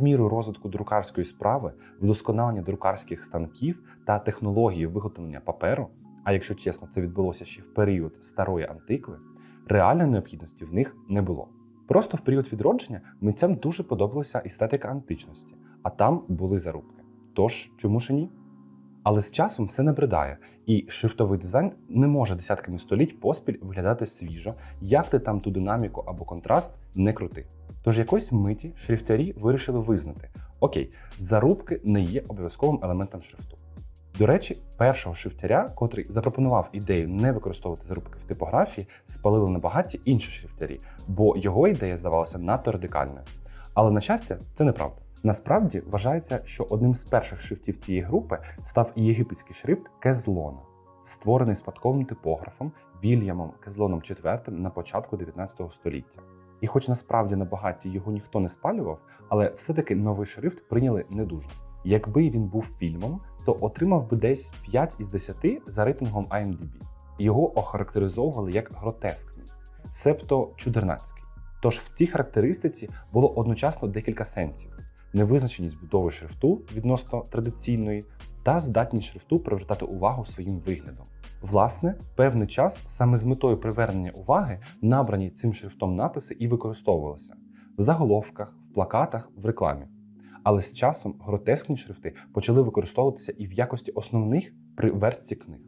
В міру розвитку друкарської справи, вдосконалення друкарських станків та технології виготовлення паперу, а якщо чесно, це відбулося ще в період старої антикви, реальної необхідності в них не було. Просто в період відродження митцям дуже подобалася естетика античності, а там були зарубки. Тож чому ж ні? Але з часом все набридає, і шрифтовий дизайн не може десятками століть поспіль виглядати свіжо, як ти там ту динаміку або контраст не крути. Тож якоїсь миті шрифтярі вирішили визнати: окей, зарубки не є обов'язковим елементом шрифту. До речі, першого шрифтяря, котрий запропонував ідею не використовувати зарубки в типографії, спалили на багаті інші шрифтярі, бо його ідея здавалася надто радикальною. Але на щастя, це неправда. Насправді вважається, що одним з перших шрифтів цієї групи став єгипетський шрифт Кезлона, створений спадковим типографом Вільямом Кезлоном IV на початку 19 століття. І хоч насправді на багаті його ніхто не спалював, але все-таки новий шрифт прийняли не дуже. Якби він був фільмом, то отримав би десь 5 із 10 за рейтингом IMDb. Його охарактеризовували як гротескний, себто чудернацький. Тож в цій характеристиці було одночасно декілька сенсів: невизначеність будови шрифту відносно традиційної та здатність шрифту привертати увагу своїм виглядом. Власне, певний час саме з метою привернення уваги набрані цим шрифтом написи і використовувалися в заголовках, в плакатах, в рекламі. Але з часом гротескні шрифти почали використовуватися і в якості основних при верстці книг.